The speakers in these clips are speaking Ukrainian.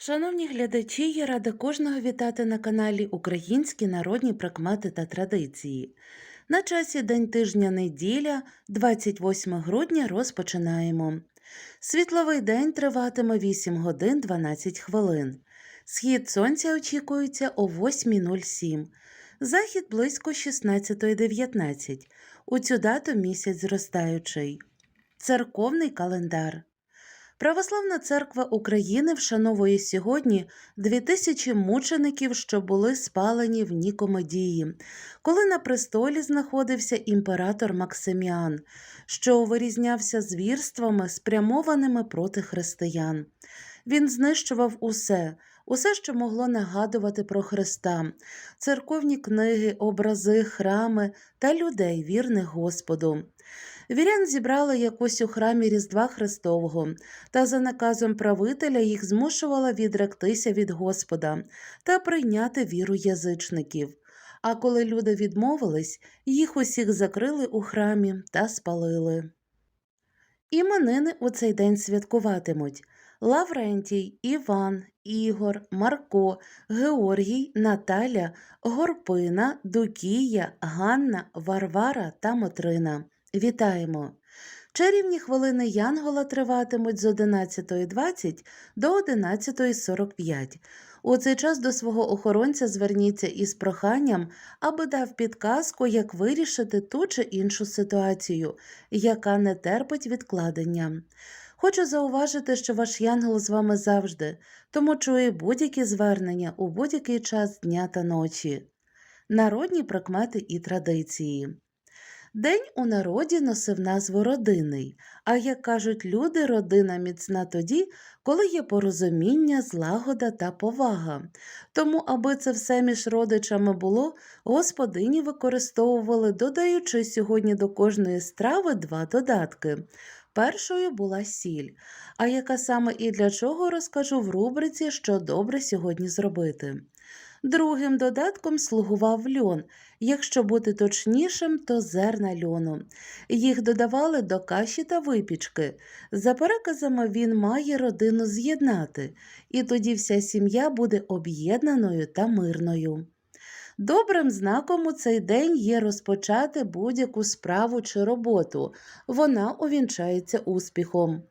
Шановні глядачі, я рада кожного вітати на каналі Українські народні прикмети та традиції. На часі День тижня неділя, 28 грудня, розпочинаємо. Світловий день триватиме 8 годин 12 хвилин. Схід сонця очікується о 8.07. Захід близько 16.19. У цю дату місяць зростаючий. Церковний календар. Православна церква України вшановує сьогодні 2000 мучеників, що були спалені в Нікомедії, коли на престолі знаходився імператор Максиміан, що вирізнявся звірствами, спрямованими проти християн. Він знищував усе, усе, що могло нагадувати про Христа, церковні книги, образи, храми та людей, вірних Господу. Вірян зібрали якось у храмі Різдва Христового, та за наказом правителя їх змушувала відректися від Господа та прийняти віру язичників. А коли люди відмовились, їх усіх закрили у храмі та спалили. Іменини у цей день святкуватимуть Лаврентій, Іван, Ігор, Марко, Георгій, Наталя, Горпина, Дукія, Ганна, Варвара та Мотрина. Вітаємо! Чарівні хвилини Янгола триватимуть з 11.20 до 11.45. У цей час до свого охоронця зверніться із проханням, аби дав підказку, як вирішити ту чи іншу ситуацію, яка не терпить відкладення. Хочу зауважити, що ваш янгол з вами завжди, тому чує будь-які звернення у будь-який час дня та ночі. Народні прикмети і традиції. День у народі носив назву родинний, а як кажуть люди, родина міцна тоді, коли є порозуміння, злагода та повага. Тому, аби це все між родичами було, господині використовували, додаючи сьогодні до кожної страви два додатки. Першою була сіль, а яка саме і для чого розкажу в рубриці, що добре сьогодні зробити. Другим додатком слугував льон, якщо бути точнішим, то зерна льону. Їх додавали до каші та випічки. За переказами він має родину з'єднати, і тоді вся сім'я буде об'єднаною та мирною. Добрим знаком у цей день є розпочати будь-яку справу чи роботу. Вона увінчається успіхом.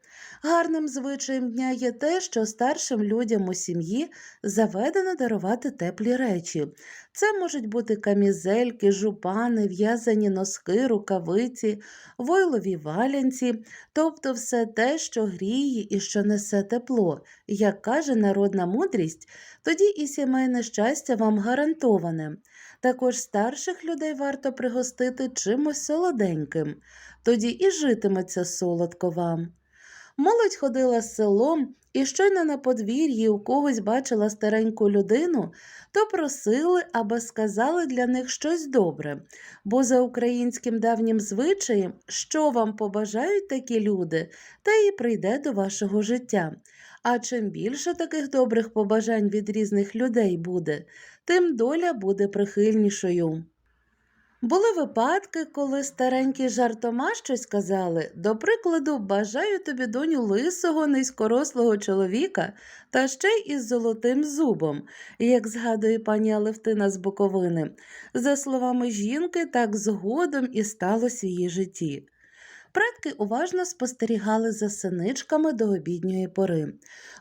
Гарним звичаєм дня є те, що старшим людям у сім'ї заведено дарувати теплі речі. Це можуть бути камізельки, жупани, в'язані носки, рукавиці, войлові валянці, тобто все те, що гріє і що несе тепло. Як каже народна мудрість, тоді і сімейне щастя вам гарантоване. Також старших людей варто пригостити чимось солоденьким, тоді і житиметься солодко вам. Молодь ходила з селом і щойно на подвір'ї у когось бачила стареньку людину, то просили, аби сказали для них щось добре, бо за українським давнім звичаєм, що вам побажають такі люди, те і прийде до вашого життя. А чим більше таких добрих побажань від різних людей буде, тим доля буде прихильнішою. Були випадки, коли старенькі жартома щось казали, до прикладу, бажаю тобі доню лисого, низькорослого чоловіка та ще й із золотим зубом, як згадує пані Алевтина з Буковини. За словами жінки, так згодом і сталося в її житті. Предки уважно спостерігали за синичками до обідньої пори.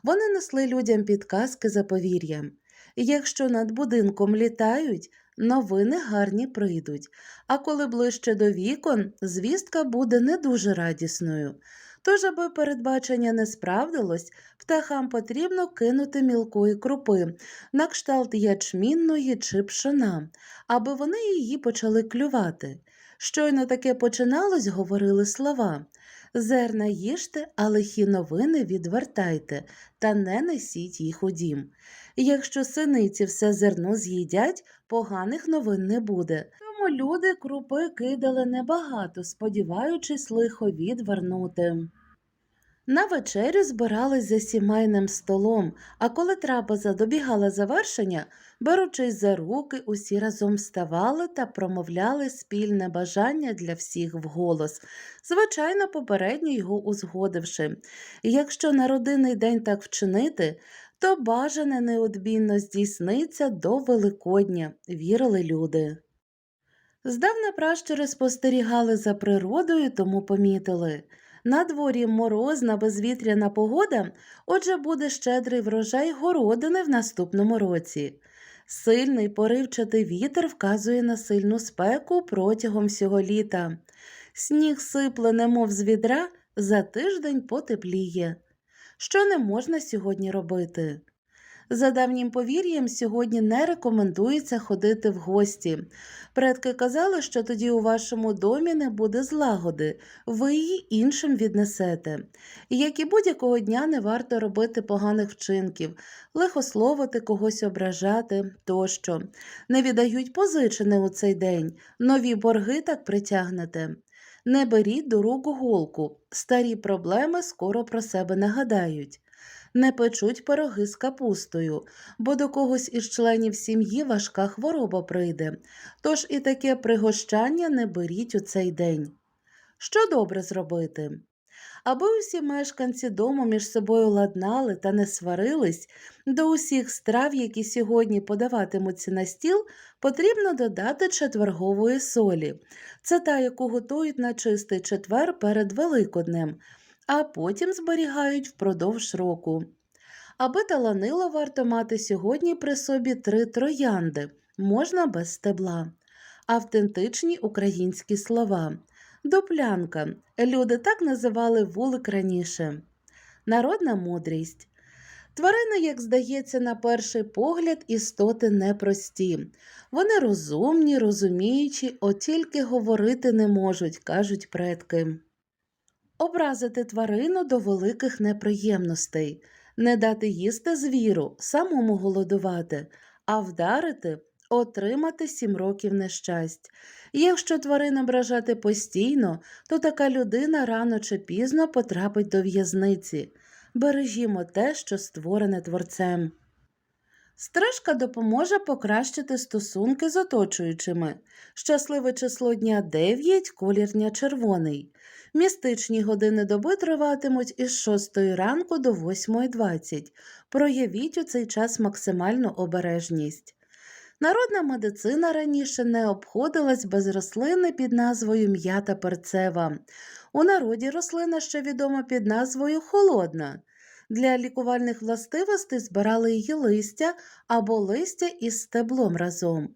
Вони несли людям підказки за повір'ям. Якщо над будинком літають, новини гарні прийдуть, а коли ближче до вікон, звістка буде не дуже радісною. Тож, аби передбачення не справдилось, птахам потрібно кинути мілкої крупи, на кшталт ячмінної чи пшона, аби вони її почали клювати. Щойно таке починалось, говорили слова. Зерна їжте, а лихі новини відвертайте, та не несіть їх у дім. Якщо синиці все зерно з'їдять, поганих новин не буде. Тому люди крупи кидали небагато, сподіваючись лихо відвернути. На вечерю збирались за сімейним столом, а коли трапеза добігала завершення, беручись за руки, усі разом вставали та промовляли спільне бажання для всіх вголос, звичайно, попередньо його узгодивши. Якщо на родинний день так вчинити, то бажане неодмінно здійсниться до Великодня, вірили люди. Здавна пращури спостерігали за природою, тому помітили. На дворі морозна, безвітряна погода, отже, буде щедрий врожай городини в наступному році. Сильний поривчатий вітер вказує на сильну спеку протягом всього літа. Сніг сипле, немов з відра, за тиждень потепліє. Що не можна сьогодні робити? За давнім повір'ям, сьогодні не рекомендується ходити в гості. Предки казали, що тоді у вашому домі не буде злагоди, ви її іншим віднесете. Як і будь-якого дня не варто робити поганих вчинків, лихословити когось ображати тощо. Не віддають позичене у цей день, нові борги так притягнете. Не беріть до рук голку, старі проблеми скоро про себе нагадають. Не печуть пироги з капустою, бо до когось із членів сім'ї важка хвороба прийде, тож і таке пригощання не беріть у цей день. Що добре зробити? Аби усі мешканці дому між собою ладнали та не сварились, до усіх страв, які сьогодні подаватимуться на стіл, потрібно додати четвергової солі. Це та, яку готують на чистий четвер перед Великоднем, а потім зберігають впродовж року. Аби таланило варто мати сьогодні при собі три троянди, можна без стебла, автентичні українські слова. Дуплянка. Люди так називали вулик раніше. Народна мудрість. Тварини, як здається, на перший погляд, істоти непрості. Вони розумні, розуміючі, от тільки говорити не можуть, кажуть предки. Образити тварину до великих неприємностей, не дати їсти звіру, самому голодувати, а вдарити отримати сім років нещасть. Якщо тварин ображати постійно, то така людина рано чи пізно потрапить до в'язниці. Бережімо те, що створене творцем. Стрижка допоможе покращити стосунки з оточуючими. Щасливе число дня 9, колір дня червоний. Містичні години доби триватимуть із 6 ранку до 8.20. Проявіть у цей час максимальну обережність. Народна медицина раніше не обходилась без рослини під назвою м'ята перцева. У народі рослина ще відома під назвою холодна. Для лікувальних властивостей збирали її листя або листя із стеблом разом.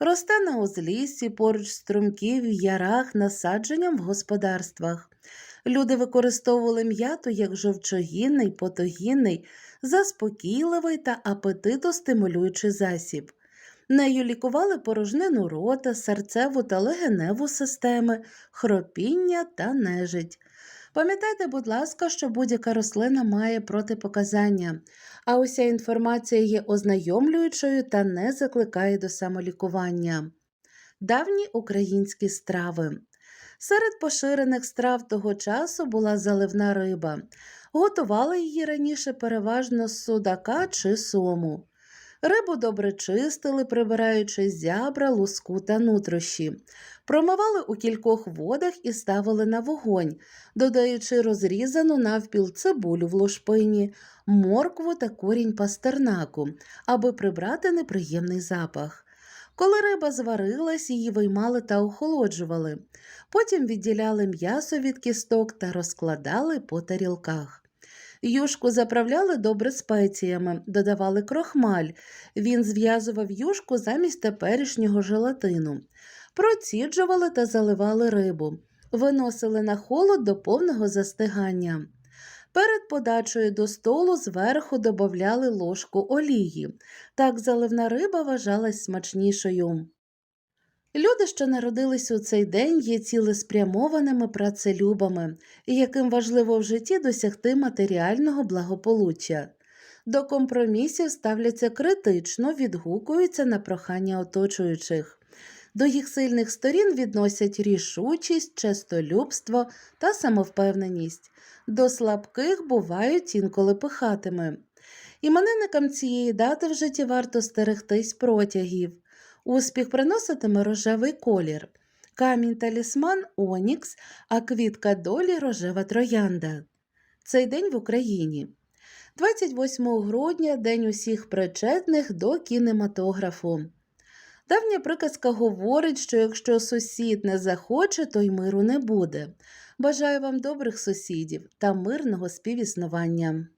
Росте на узліссі, поруч струмків, ярах, насадженням в господарствах. Люди використовували м'яту як жовчогінний, потогінний, заспокійливий та апетитостимулюючий засіб. Нею лікували порожнину рота, серцеву та легеневу системи, хропіння та нежить. Пам'ятайте, будь ласка, що будь-яка рослина має протипоказання, а уся інформація є ознайомлюючою та не закликає до самолікування. Давні українські страви. Серед поширених страв того часу була заливна риба. Готували її раніше переважно з судака чи сому. Рибу добре чистили, прибираючи зябра, луску та нутрощі. Промивали у кількох водах і ставили на вогонь, додаючи розрізану навпіл цибулю в лушпині, моркву та корінь пастернаку, аби прибрати неприємний запах. Коли риба зварилась, її виймали та охолоджували. Потім відділяли м'ясо від кісток та розкладали по тарілках. Юшку заправляли добре спеціями, додавали крохмаль. Він зв'язував юшку замість теперішнього желатину. Проціджували та заливали рибу, виносили на холод до повного застигання. Перед подачею до столу зверху додавали ложку олії. Так заливна риба вважалась смачнішою. Люди, що народились у цей день, є цілеспрямованими працелюбами, яким важливо в житті досягти матеріального благополуччя. До компромісів ставляться критично, відгукуються на прохання оточуючих. До їх сильних сторін відносять рішучість, честолюбство та самовпевненість. До слабких бувають інколи пихатими. Іменинникам цієї дати в житті варто стерегтись протягів. Успіх приноситиме рожевий колір. Камінь талісман Онікс, а квітка долі рожева троянда. Цей день в Україні. 28 грудня День усіх причетних до кінематографу. Давня приказка говорить, що якщо сусід не захоче, то й миру не буде. Бажаю вам добрих сусідів та мирного співіснування.